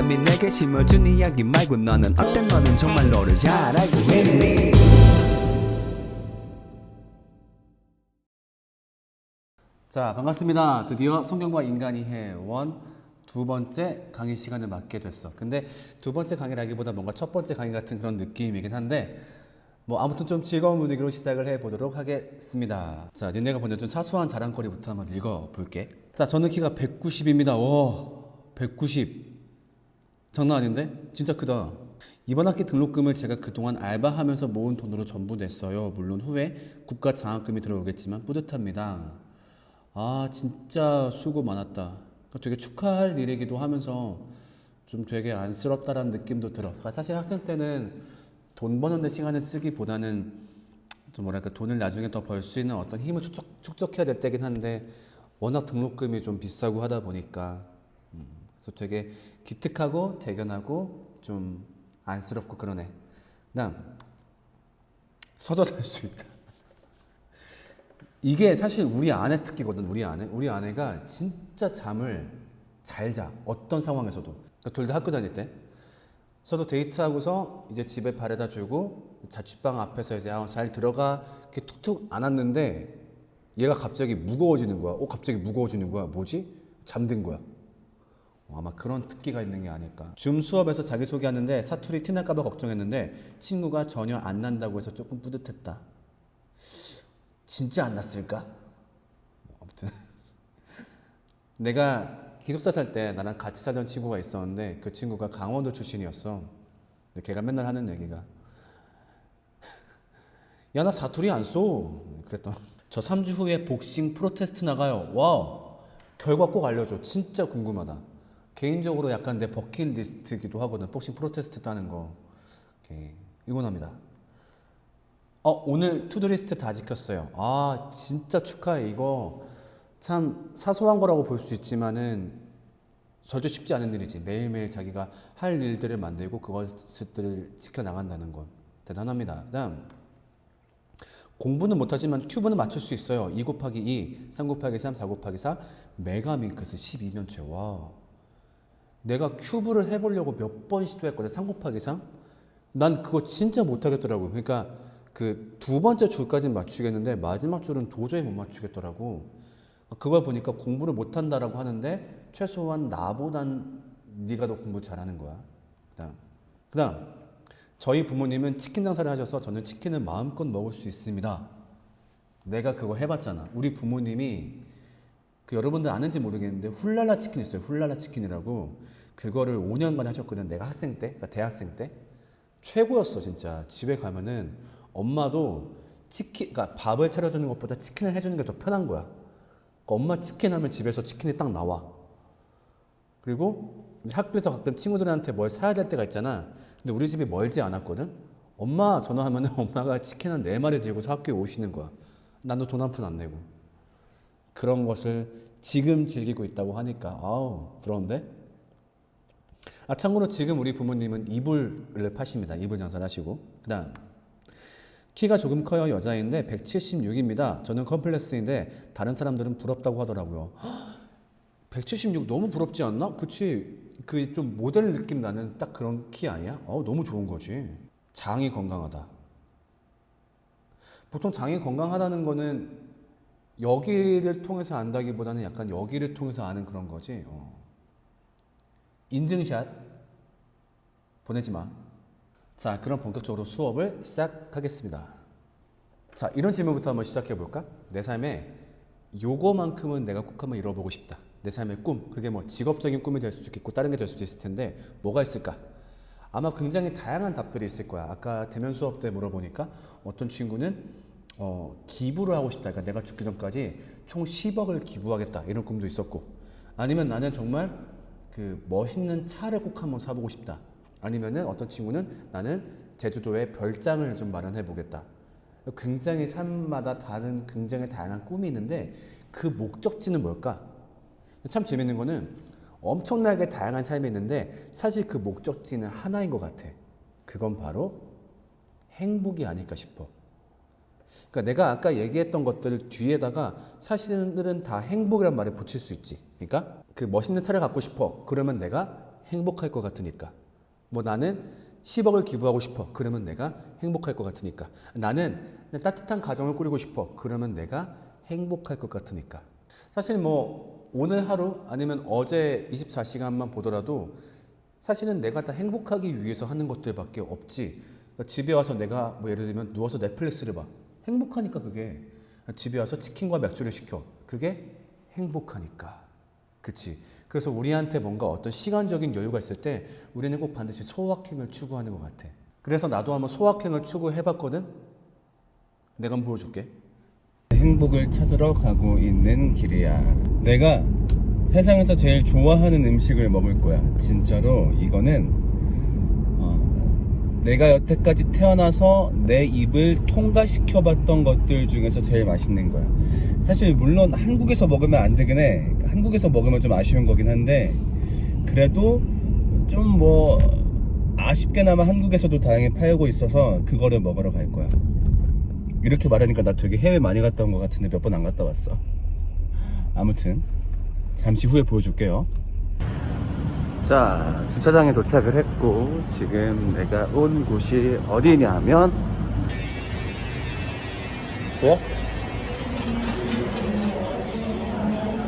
남이 내게 심어준 이야기 말고 너는 어때 너는 정말 너를 잘 알고 있니 자, 반갑습니다. 드디어 성경과 인간이 해원 두 번째 강의 시간을 맞게 됐어. 근데 두 번째 강의라기보다 뭔가 첫 번째 강의 같은 그런 느낌이긴 한데 뭐 아무튼 좀 즐거운 분위기로 시작을 해 보도록 하겠습니다. 자, 니네가 보내준 사소한 자랑거리부터 한번 읽어 볼게. 자, 저는 키가 190입니다. 와, 190. 장난 아닌데? 진짜 크다. 이번 학기 등록금을 제가 그동안 알바하면서 모은 돈으로 전부 냈어요. 물론 후에 국가 장학금이 들어오겠지만 뿌듯합니다. 아, 진짜 수고 많았다. 그러니까 되게 축하할 일이기도 하면서 좀 되게 안쓰럽다라는 느낌도 들어. 그러니까 사실 학생 때는 돈 버는 데 시간을 쓰기보다는 좀 뭐랄까 돈을 나중에 더 벌 수 있는 어떤 힘을 축적, 축적해야 될 때긴 한데 워낙 등록금이 좀 비싸고 하다 보니까 음, 그래서 되게 기특하고 대견하고 좀 안쓰럽고 그러네. 그다음 서져 살수 있다. 이게 사실 우리 아내 특기거든. 우리 아내. 우리 아내가 진짜 잠을 잘 자. 어떤 상황에서도. 그러니까 둘다 학교 다닐 때. 저도 데이트하고서 이제 집에 바래다 주고 자취방 앞에서 이제 아, 잘 들어가 이렇게 툭툭 안았는데 얘가 갑자기 무거워지는 거야. 어 갑자기 무거워지는 거야. 뭐지? 잠든 거야. 어, 아마 그런 특기가 있는 게 아닐까. 줌 수업에서 자기소개하는데 사투리 티날까봐 걱정했는데 친구가 전혀 안 난다고 해서 조금 뿌듯했다. 진짜 안 났을까? 뭐 아무튼 내가 기숙사 살 때 나랑 같이 살던 친구가 있었는데 그 친구가 강원도 출신이었어. 근데 걔가 맨날 하는 얘기가 야 나 사투리 안 써. 그랬던 저 3주 후에 복싱 프로테스트 나가요. 와 결과 꼭 알려줘. 진짜 궁금하다. 개인적으로 약간 내 버킷리스트기도 하거든. 복싱 프로테스트 따는 거. 오케이. 응원합니다. 어, 오늘 투두리스트 다 지켰어요. 아, 진짜 축하해. 이거 참 사소한 거라고 볼 수 있지만은 절대 쉽지 않은 일이지. 매일매일 자기가 할 일들을 만들고 그것들을 지켜나간다는 건 대단합니다. 그 다음, 공부는 못하지만 큐브는 맞출 수 있어요. 2 곱하기 2, 3 곱하기 3, 4 곱하기 4, 메가밍크스 12년째. 와. 내가 큐브를 해보려고 몇 번 시도했거든. 3 곱하기 3? 난 그거 진짜 못하겠더라고. 그러니까 그 두 번째 줄까지는 맞추겠는데 마지막 줄은 도저히 못 맞추겠더라고. 그걸 보니까 공부를 못한다라고 하는데 최소한 나보단 네가 더 공부 잘하는 거야. 그다음, 그다음 저희 부모님은 치킨 장사를 하셔서 저는 치킨을 마음껏 먹을 수 있습니다. 내가 그거 해봤잖아. 우리 부모님이 그 여러분들 아는지 모르겠는데 훌랄라 치킨 있어요. 훌랄라 치킨이라고 그거를 5년간 하셨거든. 내가 학생 때, 그러니까 대학생 때 최고였어 진짜. 집에 가면은 엄마도 치킨, 그러니까 밥을 차려주는 것보다 치킨을 해주는 게 더 편한 거야. 그러니까 엄마 치킨 하면 집에서 치킨이 딱 나와. 그리고 학교에서 가끔 친구들한테 뭘 사야 될 때가 있잖아. 근데 우리 집이 멀지 않았거든. 엄마 전화하면 엄마가 치킨 한 네 마리 들고서 학교에 오시는 거야. 나도 돈 한 푼 안 내고. 그런 것을 지금 즐기고 있다고 하니까 아우 부러운데? 아 참고로 지금 우리 부모님은 이불을 파십니다. 이불 장사를 하시고 그다음 키가 조금 커요 여자인데 176입니다. 저는 컴플렉스인데 다른 사람들은 부럽다고 하더라고요. 176 너무 부럽지 않나? 그치 그 좀 모델 느낌 나는 딱 그런 키 아니야? 어 너무 좋은 거지. 장이 건강하다. 보통 장이 건강하다는 거는 여기를 통해서 안다기보다는 약간 여기를 통해서 아는 그런 거지. 어. 인증샷 보내지 마. 자, 그럼 본격적으로 수업을 시작하겠습니다. 자, 이런 질문부터 한번 시작해 볼까? 내 삶에 요거만큼은 내가 꼭 한번 이뤄보고 싶다. 내 삶의 꿈, 그게 뭐 직업적인 꿈이 될 수도 있겠고 다른 게 될 수도 있을 텐데 뭐가 있을까? 아마 굉장히 다양한 답들이 있을 거야. 아까 대면 수업 때 물어보니까 어떤 친구는 어, 기부를 하고 싶다. 그러니까 내가 죽기 전까지 총 10억을 기부하겠다. 이런 꿈도 있었고 아니면 나는 정말 그 멋있는 차를 꼭 한번 사보고 싶다. 아니면은 어떤 친구는 나는 제주도에 별장을 좀 마련해 보겠다. 굉장히 삶마다 다른 굉장히 다양한 꿈이 있는데 그 목적지는 뭘까? 참 재밌는 거는 엄청나게 다양한 삶이 있는데 사실 그 목적지는 하나인 것 같아. 그건 바로 행복이 아닐까 싶어. 그러니까 내가 아까 얘기했던 것들 뒤에다가 사실은 다 행복이란 말을 붙일 수 있지. 그러니까 그 멋있는 차를 갖고 싶어. 그러면 내가 행복할 것 같으니까. 뭐 나는 10억을 기부하고 싶어. 그러면 내가 행복할 것 같으니까. 나는 따뜻한 가정을 꾸리고 싶어. 그러면 내가 행복할 것 같으니까. 사실 뭐 오늘 하루 아니면 어제 24시간만 보더라도 사실은 내가 다 행복하기 위해서 하는 것들밖에 없지. 그러니까 집에 와서 내가 뭐 예를 들면 누워서 넷플릭스를 봐. 행복하니까 그게. 집에 와서 치킨과 맥주를 시켜. 그게 행복하니까. 그치. 그래서 우리한테 뭔가 어떤 시간적인 여유가 있을 때 우리는 꼭 반드시 소확행을 추구하는 것 같아. 그래서 나도 한번 소확행을 추구해봤거든? 내가 한번 보여줄게. 행복을 찾으러 가고 있는 길이야. 내가 세상에서 제일 좋아하는 음식을 먹을 거야. 진짜로 이거는 어, 내가 여태까지 태어나서 내 입을 통과시켜 봤던 것들 중에서 제일 맛있는 거야. 사실 물론 한국에서 먹으면 안 되긴 해. 한국에서 먹으면 좀 아쉬운 거긴 한데 그래도 좀 뭐 아쉽게나마 한국에서도 다행히 팔고 있어서 그거를 먹으러 갈 거야. 이렇게 말하니까 나 되게 해외 많이 갔다 온 것 같은데 몇 번 안 갔다 왔어. 아무튼 잠시 후에 보여줄게요. 자 주차장에 도착을 했고 지금 내가 온 곳이 어디냐면 뭐?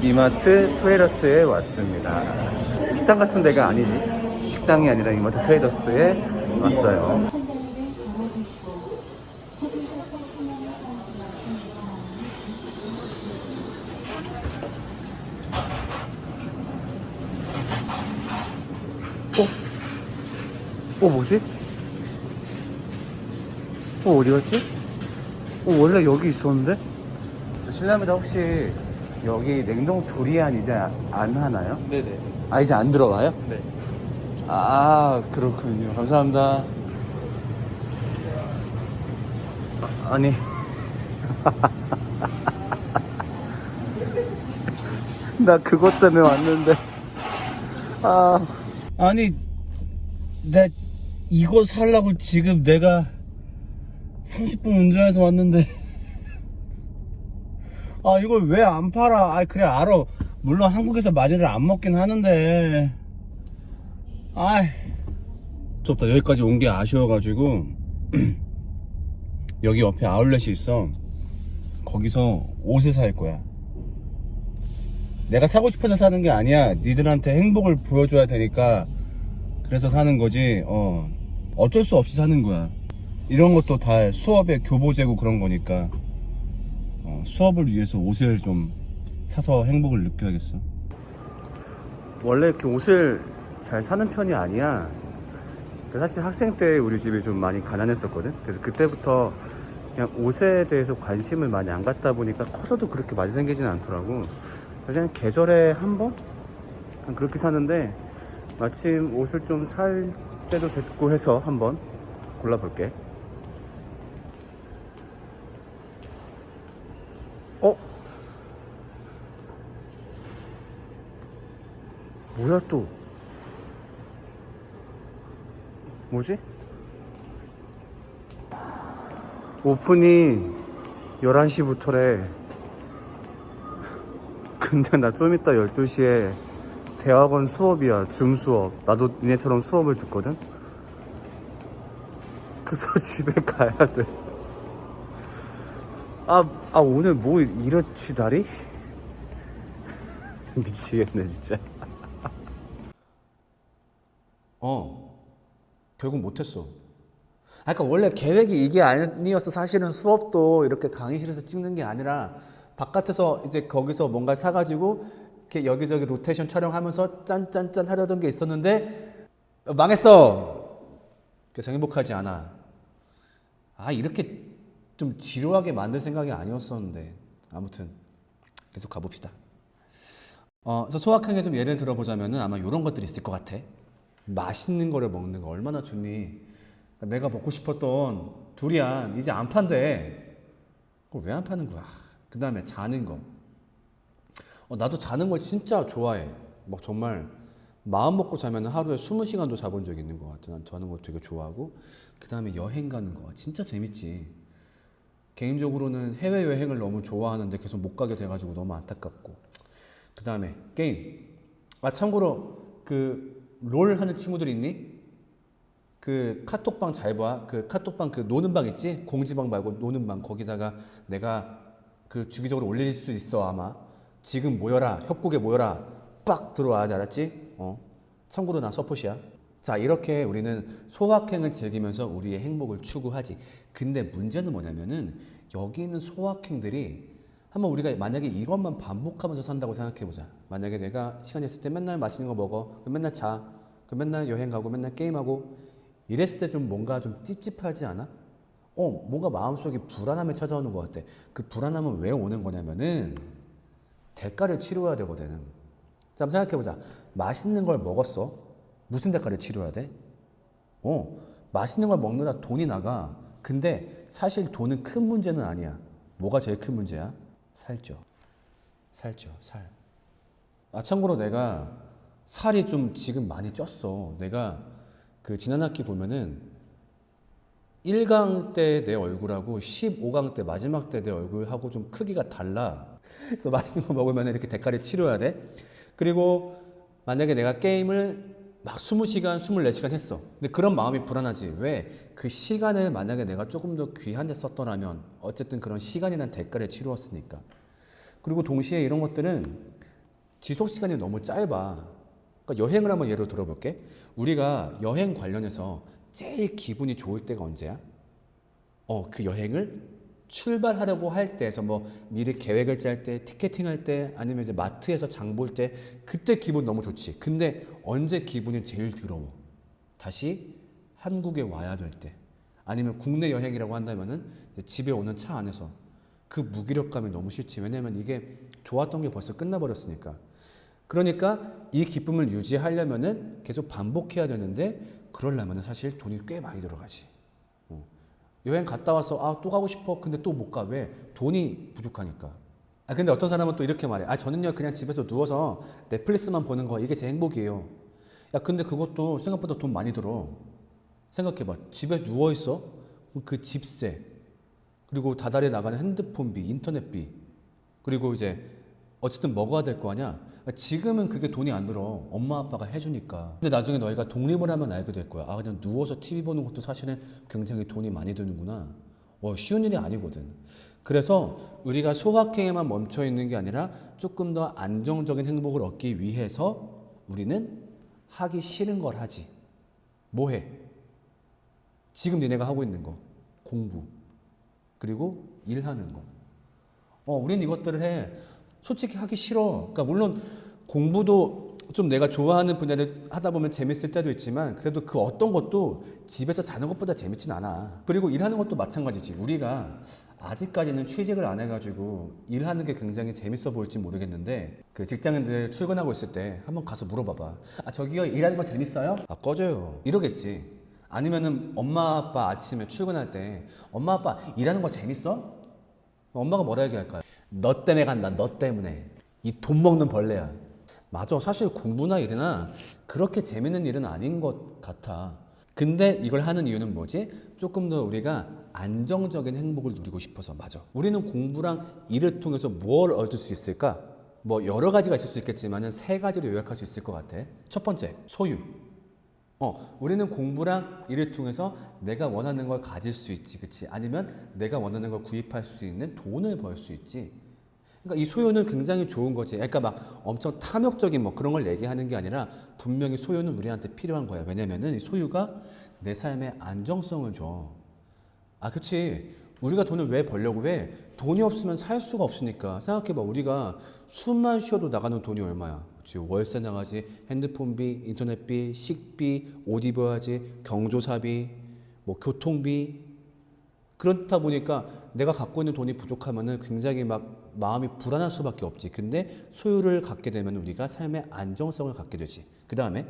이마트 트레이더스에 왔습니다. 식당 같은 데가 아니지. 식당이 아니라 이마트 트레이더스에 왔어요. 어 뭐지? 어 어디 갔지? 어 원래 여기 있었는데? 실례합니다 혹시 여기 냉동 두리안 이제 안 하나요? 네네. 아 이제 안 들어와요? 네. 아 그렇군요 감사합니다 아니 나 그것 때문에 왔는데 아 아니 나 이거 살라고 지금 내가 30분 운전해서 왔는데. 아 이걸 왜 안 팔아? 아 그래 알아. 물론 한국에서 많이를 안 먹긴 하는데. 아이. 좁다. 여기까지 온 게 아쉬워가지고. 여기 옆에 아울렛이 있어. 거기서 옷을 살 거야. 내가 사고 싶어서 사는 게 아니야. 니들한테 행복을 보여줘야 되니까 그래서 사는 거지. 어. 어쩔 수 없이 사는 거야 이런 것도 다 수업의 교보제고 그런 거니까 어, 수업을 위해서 옷을 좀 사서 행복을 느껴야겠어. 원래 이렇게 옷을 잘 사는 편이 아니야. 사실 학생 때 우리 집이 좀 많이 가난했었거든? 그래서 그때부터 그냥 옷에 대해서 관심을 많이 안 갖다 보니까 커서도 그렇게 많이 생기진 않더라고. 그냥 계절에 한 번? 그렇게 사는데 마침 옷을 좀 살 때도 됐고 해서 한번 골라볼게 뭐야 또? 뭐지? 오픈이 11시부터래. 근데 나 좀 이따 12시에 대학원 수업이야 줌 수업. 나도 니네처럼 수업을 듣거든? 그래서 집에 가야 돼. 아, 아 오늘 뭐 이렇지 다리? 미치겠네 진짜 어, 결국 못했어. 아, 그러니까 원래 계획이 이게 아니었어. 사실은 수업도 이렇게 강의실에서 찍는 게 아니라 바깥에서 이제 거기서 뭔가 사가지고 이렇게 여기저기 로테이션 촬영하면서 짠짠짠 하려던 게 있었는데 어, 망했어. 그래서 행복하지 않아. 아, 이렇게 좀 지루하게 만들 생각이 아니었었는데 아무튼 계속 가봅시다. 어, 그래서 소확행에 좀 예를 들어보자면은 아마 이런 것들이 있을 것 같아. 맛있는 거를 먹는 거 얼마나 좋니? 그러니까 내가 먹고 싶었던 두리안 이제 안 판대. 그걸 왜 안 파는 거야? 그 다음에 자는 거. 어, 나도 자는 걸 진짜 좋아해. 막 정말 마음 먹고 자면 하루에 20시간도 자본 적 있는 것 같아. 난 자는 거 되게 좋아하고. 그 다음에 여행 가는 거. 진짜 재밌지. 개인적으로는 해외여행을 너무 좋아하는데 계속 못 가게 돼가지고 너무 안타깝고. 그 다음에 게임. 아, 참고로 그 롤 하는 친구들 있니? 그 카톡방 잘 봐. 그 카톡방 그 노는 방 있지? 공지방 말고 노는 방 거기다가 내가 그 주기적으로 올릴 수 있어 아마. 지금 모여라 협곡에 모여라 빡 들어와야 돼 알았지? 어. 참고로 난 서폿이야. 자 이렇게 우리는 소확행을 즐기면서 우리의 행복을 추구하지. 근데 문제는 뭐냐면은 여기 있는 소확행들이 한번 우리가 만약에 이것만 반복하면서 산다고 생각해 보자. 만약에 내가 시간 있을 때 맨날 맛있는 거 먹어. 맨날 자. 맨날 여행 가고 맨날 게임하고 이랬을 때 좀 뭔가 좀 찝찝하지 않아? 어, 뭔가 마음속에 불안함이 찾아오는 것 같아. 그 불안함은 왜 오는 거냐면은 대가를 치러야 되거든. 자, 한번 생각해 보자. 맛있는 걸 먹었어. 무슨 대가를 치러야 돼? 어, 맛있는 걸 먹느라 돈이 나가. 근데 사실 돈은 큰 문제는 아니야. 뭐가 제일 큰 문제야? 살쪄. 살쪄, 살. 아, 참고로 내가 살이 좀 지금 많이 쪘어. 내가 그 지난 학기 보면은 1강 때 내 얼굴하고 15강 때 마지막 때 내 얼굴하고 좀 크기가 달라. 그래서 맛있는 거 먹으면 이렇게 대가를 치러야 돼. 그리고 만약에 내가 게임을 막 20시간, 24시간 했어. 근데 그런 마음이 불안하지. 왜? 그 시간을 만약에 내가 조금 더 귀한 데 썼더라면 어쨌든 그런 시간이란 대가를 치루었으니까. 그리고 동시에 이런 것들은 지속 시간이 너무 짧아. 그러니까 여행을 한번 예로 들어볼게. 우리가 여행 관련해서 제일 기분이 좋을 때가 언제야? 어, 그 여행을 출발하려고 할 때에서 뭐 미리 계획을 짤 때, 티켓팅 할 때, 아니면 이제 마트에서 장 볼 때, 그때 기분 너무 좋지. 근데 언제 기분이 제일 더러워? 다시 한국에 와야 될 때, 아니면 국내 여행이라고 한다면은 이제 집에 오는 차 안에서 그 무기력감이 너무 싫지. 왜냐면 이게 좋았던 게 벌써 끝나버렸으니까. 그러니까 이 기쁨을 유지하려면은 계속 반복해야 되는데 그러려면은 사실 돈이 꽤 많이 들어가지. 어. 여행 갔다 와서 아 또 가고 싶어. 근데 또 못 가. 왜? 돈이 부족하니까. 아 근데 어떤 사람은 또 이렇게 말해. 아 저는요 그냥 집에서 누워서 넷플릭스만 보는 거 이게 제 행복이에요. 야 근데 그것도 생각보다 돈 많이 들어. 생각해봐. 집에 누워 있어. 그 집세 그리고 다달에 나가는 핸드폰비, 인터넷비 그리고 이제 어쨌든 먹어야 될 거 아니야. 지금은 그게 돈이 안 들어. 엄마 아빠가 해주니까. 근데 나중에 너희가 독립을 하면 알게 될 거야. 아 그냥 누워서 TV 보는 것도 사실은 굉장히 돈이 많이 드는구나. 어 쉬운 일이 아니거든. 그래서 우리가 소확행에만 멈춰 있는 게 아니라 조금 더 안정적인 행복을 얻기 위해서 우리는 하기 싫은 걸 하지. 뭐 해? 지금 니네가 하고 있는 거. 공부. 그리고 일하는 거. 어, 우리는 이것들을 해. 솔직히 하기 싫어. 그러니까 물론 공부도 좀 내가 좋아하는 분야를 하다 보면 재밌을 때도 있지만 그래도 그 어떤 것도 집에서 자는 것보다 재밌진 않아. 그리고 일하는 것도 마찬가지지. 우리가 아직까지는 취직을 안 해가지고 일하는 게 굉장히 재밌어 보일지 모르겠는데 그 직장인들 출근하고 있을 때 한번 가서 물어봐봐. 아 저기요 일하는 거 재밌어요? 아 꺼져요. 이러겠지. 아니면은 엄마 아빠 아침에 출근할 때 엄마 아빠 일하는 거 재밌어? 엄마가 뭐라 얘기할까요? 너 때문에 간다. 너 때문에. 이 돈 먹는 벌레야. 맞아. 사실 공부나 일이나 그렇게 재밌는 일은 아닌 것 같아. 근데 이걸 하는 이유는 뭐지? 조금 더 우리가 안정적인 행복을 누리고 싶어서 맞아. 우리는 공부랑 일을 통해서 무엇을 얻을 수 있을까? 뭐 여러 가지가 있을 수 있겠지만은 세 가지로 요약할 수 있을 것 같아. 첫 번째, 소유. 어, 우리는 공부랑 일을 통해서 내가 원하는 걸 가질 수 있지, 그치? 아니면 내가 원하는 걸 구입할 수 있는 돈을 벌 수 있지. 그러니까 이 소유는 굉장히 좋은 거지. 그러니까 막 엄청 탐욕적인 뭐 그런 걸 얘기하는 게 아니라 분명히 소유는 우리한테 필요한 거야. 왜냐면은 이 소유가 내 삶의 안정성을 줘. 아, 그치. 우리가 돈을 왜 벌려고 해? 돈이 없으면 살 수가 없으니까. 생각해봐. 우리가 숨만 쉬어도 나가는 돈이 얼마야? 그치. 월세 나가지, 핸드폰비, 인터넷비, 식비, 옷 입어야지, 경조사비, 뭐 교통비. 그렇다 보니까 내가 갖고 있는 돈이 부족하면은 굉장히 막 마음이 불안할 수밖에 없지. 근데 소유를 갖게 되면 우리가 삶의 안정성을 갖게 되지. 그 다음에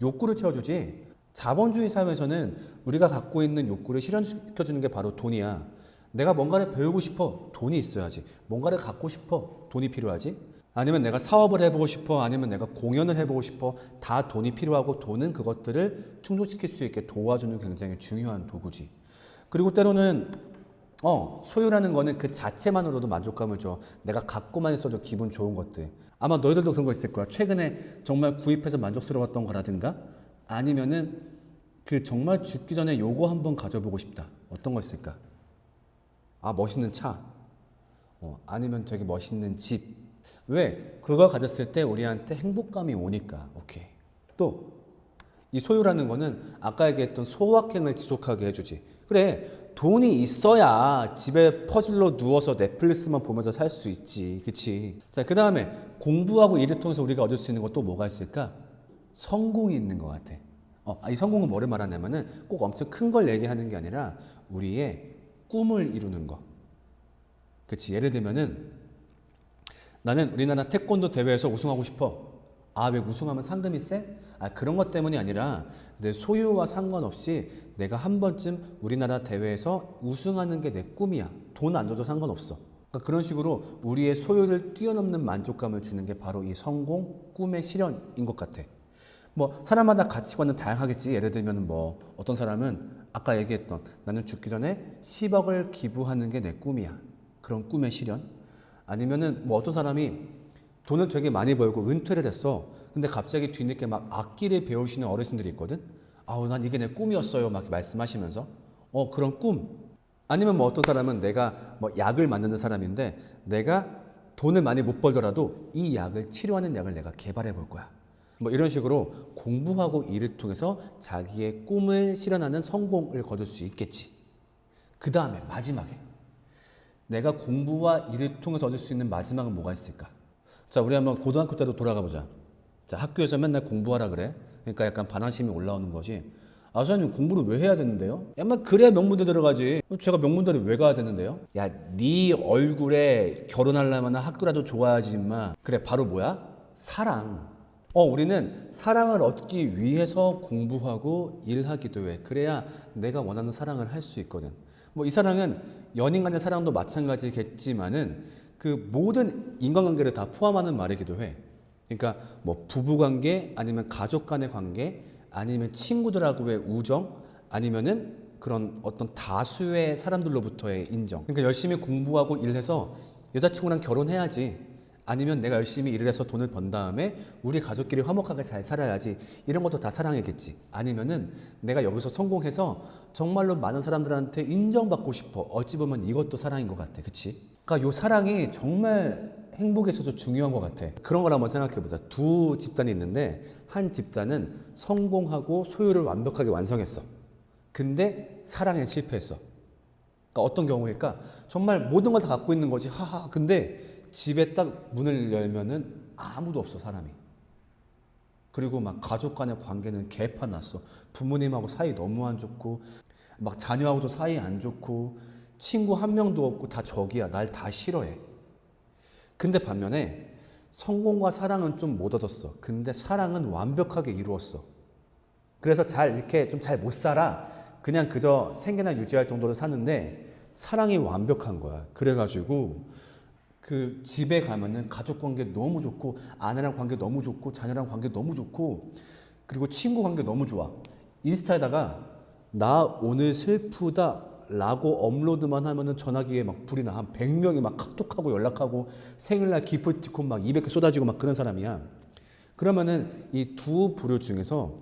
욕구를 채워주지. 자본주의 사회에서는 우리가 갖고 있는 욕구를 실현시켜주는 게 바로 돈이야. 내가 뭔가를 배우고 싶어. 돈이 있어야지. 뭔가를 갖고 싶어. 돈이 필요하지. 아니면 내가 사업을 해보고 싶어. 아니면 내가 공연을 해보고 싶어. 다 돈이 필요하고 돈은 그것들을 충족시킬 수 있게 도와주는 굉장히 중요한 도구지. 그리고 때로는 어, 소유라는 거는 그 자체만으로도 만족감을 줘. 내가 갖고만 있어도 기분 좋은 것들. 아마 너희들도 그런 거 있을 거야. 최근에 정말 구입해서 만족스러웠던 거라든가 아니면은 그 정말 죽기 전에 요거 한번 가져보고 싶다. 어떤 거 있을까? 아 멋있는 차. 어, 아니면 되게 멋있는 집. 왜? 그걸 가졌을 때 우리한테 행복감이 오니까. 오케이. 또 이 소유라는 거는 아까 얘기했던 소확행을 지속하게 해주지. 그래, 돈이 있어야 집에 퍼즐로 누워서 넷플릭스만 보면서 살 수 있지. 그치? 자, 그 다음에 공부하고 일을 통해서 우리가 얻을 수 있는 것또 뭐가 있을까? 성공이 있는 것 같아. 어, 아, 이 성공은 뭐를 말하냐면은 꼭 엄청 큰 걸 얘기하는 게 아니라 우리의 꿈을 이루는 거. 그치? 예를 들면은 나는 우리나라 태권도 대회에서 우승하고 싶어. 아, 왜 우승하면 상금이 세? 아, 그런 것 때문이 아니라 내 소유와 상관없이 내가 한 번쯤 우리나라 대회에서 우승하는 게 내 꿈이야. 돈 안 줘도 상관없어. 그러니까 그런 식으로 우리의 소유를 뛰어넘는 만족감을 주는 게 바로 이 성공, 꿈의 실현인 것 같아. 뭐 사람마다 가치관은 다양하겠지. 예를 들면 뭐 어떤 사람은 아까 얘기했던 나는 죽기 전에 10억을 기부하는 게 내 꿈이야. 그런 꿈의 실현. 아니면은 뭐 어떤 사람이 돈을 되게 많이 벌고 은퇴를 했어. 근데 갑자기 뒤늦게 막 악기를 배우시는 어르신들이 있거든. 아우 난 이게 내 꿈이었어요. 막 말씀하시면서 어 그런 꿈. 아니면 뭐 어떤 사람은 내가 뭐 약을 만드는 사람인데 내가 돈을 많이 못 벌더라도 이 약을 치료하는 약을 내가 개발해 볼 거야. 뭐 이런 식으로 공부하고 일을 통해서 자기의 꿈을 실현하는 성공을 거둘 수 있겠지. 그 다음에 마지막에 내가 공부와 일을 통해서 얻을 수 있는 마지막은 뭐가 있을까? 자, 우리 한번 고등학교 때로 돌아가 보자. 자, 학교에서 맨날 공부하라 그래. 그러니까 약간 반항심이 올라오는 거지. 아, 선생님 공부를 왜 해야 되는데요? 야, 막 그래야 명문대 들어가지. 제가 명문대를 왜 가야 되는데요? 야, 네 얼굴에 결혼하려면 학교라도 좋아야지, 임마. 그래, 바로 뭐야? 사랑. 어, 우리는 사랑을 얻기 위해서 공부하고 일하기도 해. 그래야 내가 원하는 사랑을 할 수 있거든. 뭐 이 사랑은 연인 간의 사랑도 마찬가지겠지만은 그 모든 인간관계를 다 포함하는 말이기도 해. 그러니까 뭐 부부 관계 아니면 가족 간의 관계 아니면 친구들하고의 우정 아니면은 그런 어떤 다수의 사람들로부터의 인정. 그러니까 열심히 공부하고 일해서 여자친구랑 결혼해야지. 아니면 내가 열심히 일을 해서 돈을 번 다음에 우리 가족끼리 화목하게 잘 살아야지. 이런 것도 다 사랑이겠지. 아니면은 내가 여기서 성공해서 정말로 많은 사람들한테 인정받고 싶어. 어찌 보면 이것도 사랑인 것 같아. 그치? 그러니까 요 사랑이 정말 행복에 있어서 중요한 것 같아. 그런 걸 한번 생각해 보자. 두 집단이 있는데 한 집단은 성공하고 소유를 완벽하게 완성했어. 근데 사랑에 실패했어. 그러니까 어떤 경우일까? 정말 모든 걸 다 갖고 있는 거지. 하하. 근데 집에 딱 문을 열면은 아무도 없어 사람이. 그리고 막 가족 간의 관계는 개판 났어. 부모님하고 사이 너무 안 좋고 막 자녀하고도 사이 안 좋고 친구 한 명도 없고 다 적이야. 날 다 싫어해. 근데 반면에 성공과 사랑은 좀 못 얻었어. 근데 사랑은 완벽하게 이루었어. 그래서 잘 이렇게 좀 잘 못 살아. 그냥 그저 생계나 유지할 정도로 사는데 사랑이 완벽한 거야. 그래가지고 그 집에 가면은 가족 관계 너무 좋고 아내랑 관계 너무 좋고 자녀랑 관계 너무 좋고 그리고 친구 관계 너무 좋아. 인스타에다가 나 오늘 슬프다 라고 업로드만 하면은 전화기에 막 불이 나. 한 100명이 막 카톡하고 연락하고 생일날 기프티콘 막 200개 쏟아지고 막 그런 사람이야. 그러면은 이 두 부류 중에서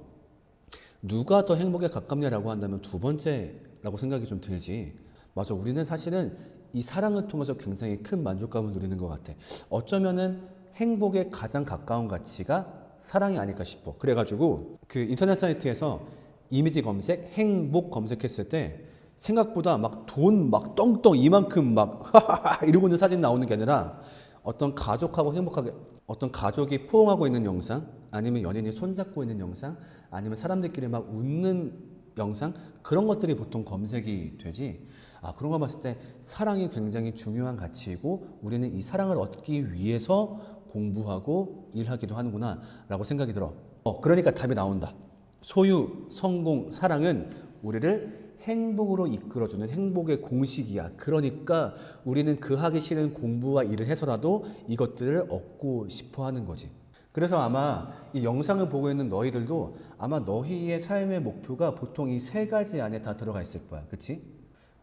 누가 더 행복에 가깝냐라고 한다면 두 번째라고 생각이 좀 들지. 맞아. 우리는 사실은 이 사랑을 통해서 굉장히 큰 만족감을 누리는 것 같아. 어쩌면은 행복에 가장 가까운 가치가 사랑이 아닐까 싶어. 그래가지고 그 인터넷 사이트에서 이미지 검색, 행복 검색했을 때 생각보다 막 돈 막 떵떵 이만큼 막 이러고 있는 사진 나오는 게 아니라 어떤 가족하고 행복하게 어떤 가족이 포옹하고 있는 영상 아니면 연인이 손잡고 있는 영상 아니면 사람들끼리 막 웃는 영상 그런 것들이 보통 검색이 되지. 아 그런 거 봤을 때 사랑이 굉장히 중요한 가치이고 우리는 이 사랑을 얻기 위해서 공부하고 일하기도 하는구나 라고 생각이 들어. 어 그러니까 답이 나온다. 소유 성공 사랑은 우리를 행복으로 이끌어주는 행복의 공식이야. 그러니까 우리는 그 하기 싫은 공부와 일을 해서라도 이것들을 얻고 싶어 하는 거지. 그래서 아마 이 영상을 보고 있는 너희들도 아마 너희의 삶의 목표가 보통 이 세 가지 안에 다 들어가 있을 거야. 그치?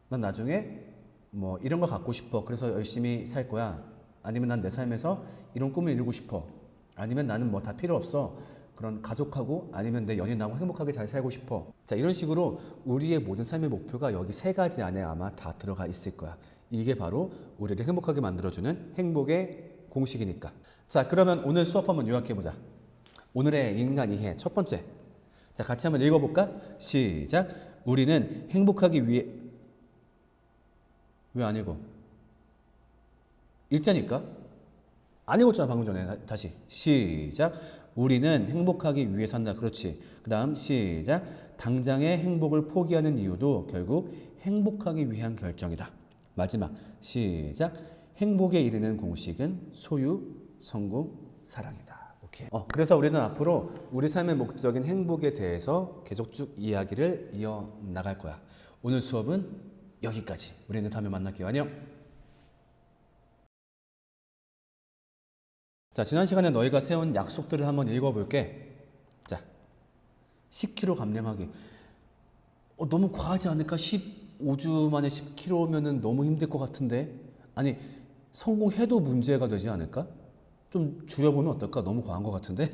난 나중에 뭐 이런 걸 갖고 싶어. 그래서 열심히 살 거야. 아니면 난 내 삶에서 이런 꿈을 이루고 싶어. 아니면 나는 뭐 다 필요 없어. 그런 가족하고 아니면 내 연인하고 행복하게 잘 살고 싶어. 자, 이런 식으로 우리의 모든 삶의 목표가 여기 세 가지 안에 아마 다 들어가 있을 거야. 이게 바로 우리를 행복하게 만들어주는 행복의 공식이니까. 자, 그러면 오늘 수업 한번 요약해보자. 오늘의 인간 이해 첫 번째. 자, 같이 한번 읽어볼까? 시작. 우리는 행복하기 위해 왜 아니고? 읽자니까. 안 읽었잖아 방금 전에 다- 다시 시작 우리는 행복하기 위해 산다. 그렇지. 그 다음 시작. 당장의 행복을 포기하는 이유도 결국 행복하기 위한 결정이다. 마지막. 시작. 행복에 이르는 공식은 소유 성공 사랑이다. 오케이. 어 그래서 우리는 앞으로 우리 삶의 목적인 행복에 대해서 계속 쭉 이야기를 이어 나갈 거야. 오늘 수업은 여기까지. 우리는 다음에 만날게요. 안녕 자, 지난 시간에 너희가 세운 약속들을 한번 읽어볼게. 자, 10kg 감량하기. 어, 너무 과하지 않을까? 15주 만에 10kg면은 너무 힘들 것 같은데? 아니, 성공해도 문제가 되지 않을까? 좀 줄여보면 어떨까? 너무 과한 것 같은데?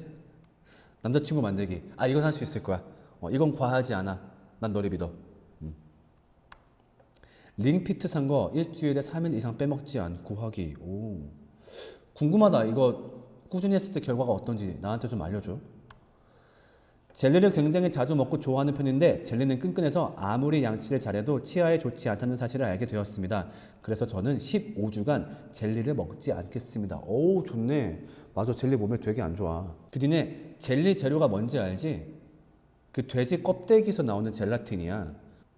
남자친구 만들기. 아, 이건 할 수 있을 거야. 어, 이건 과하지 않아. 난 너를 믿어. 음. 링피트 산 거 일주일에 3일 이상 빼먹지 않고 하기. 오. 궁금하다. 이거 꾸준히 했을 때 결과가 어떤지 나한테 좀 알려줘. 젤리를 굉장히 자주 먹고 좋아하는 편인데 젤리는 끈끈해서 아무리 양치를 잘해도 치아에 좋지 않다는 사실을 알게 되었습니다. 그래서 저는 15주간 젤리를 먹지 않겠습니다. 오 좋네. 맞아 젤리 몸에 되게 안 좋아. 그 뒤에 젤리 재료가 뭔지 알지? 그 돼지 껍데기에서 나오는 젤라틴이야.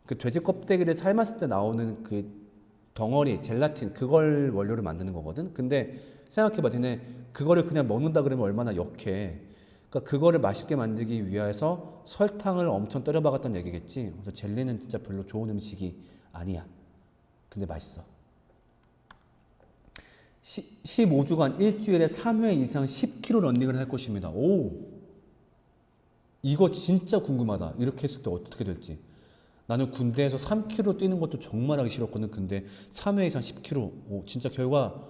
그 돼지 껍데기를 삶았을 때 나오는 그 덩어리 젤라틴 그걸 원료로 만드는 거거든. 근데 생각해봐, 니네 그거를 그냥 먹는다 그러면 얼마나 역해. 그러니까 그거를 맛있게 만들기 위해서 설탕을 엄청 때려박았던 얘기겠지. 그래서 젤리는 진짜 별로 좋은 음식이 아니야. 근데 맛있어. 15주간 일주일에 3회 이상 10km 런닝을 할 것입니다. 오! 이거 진짜 궁금하다. 이렇게 했을 때 어떻게 될지. 나는 군대에서 3km 뛰는 것도 정말 하기 싫었거든. 근데 3회 이상 10km. 오, 진짜 결과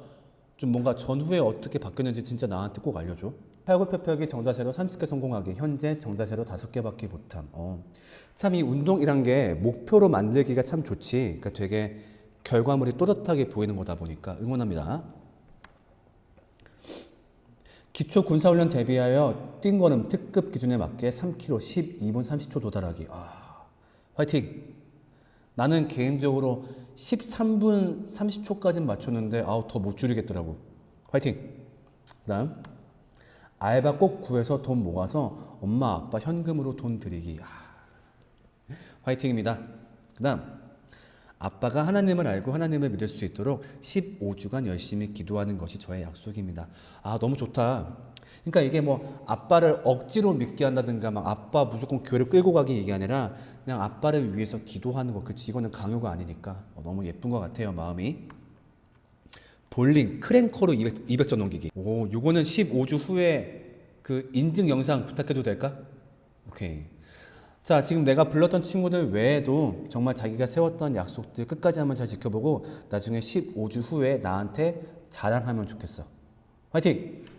좀 뭔가 전후에 어떻게 바뀌었는지 진짜 나한테 꼭 알려줘. 팔굽혀펴기 정자세로 30개 성공하기. 현재 정자세로 5개밖에 못함. 어. 참 이 운동이란 게 목표로 만들기가 참 좋지. 그러니까 되게 결과물이 또렷하게 보이는 거다 보니까 응원합니다. 기초 군사훈련 대비하여 뛴 걸음 특급 기준에 맞게 3km 12분 30초 도달하기. 아, 화이팅! 나는 개인적으로 13분 30초까지 맞췄는데 아우 더 못 줄이겠더라고. 화이팅. 그다음 알바 꼭 구해서 돈 모아서 엄마 아빠 현금으로 돈 드리기. 아, 화이팅입니다. 그다음 아빠가 하나님을 알고 하나님을 믿을 수 있도록 15주간 열심히 기도하는 것이 저의 약속입니다. 아 너무 좋다. 그러니까 이게 뭐 아빠를 억지로 믿게 한다든가 막 아빠 무조건 교회를 끌고 가기 이게 아니라 그냥 아빠를 위해서 기도하는 거. 그치 이거는 강요가 아니니까 어, 너무 예쁜 것 같아요 마음이. 볼링 크랭커로 200, 200점 넘기기. 오 요거는 15주 후에 그 인증 영상 부탁해도 될까? 오케이. 자, 지금 내가 불렀던 친구들 외에도 정말 자기가 세웠던 약속들 끝까지 한번 잘 지켜보고 나중에 15주 후에 나한테 자랑하면 좋겠어. 화이팅!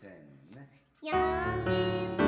셋, 넷. 양의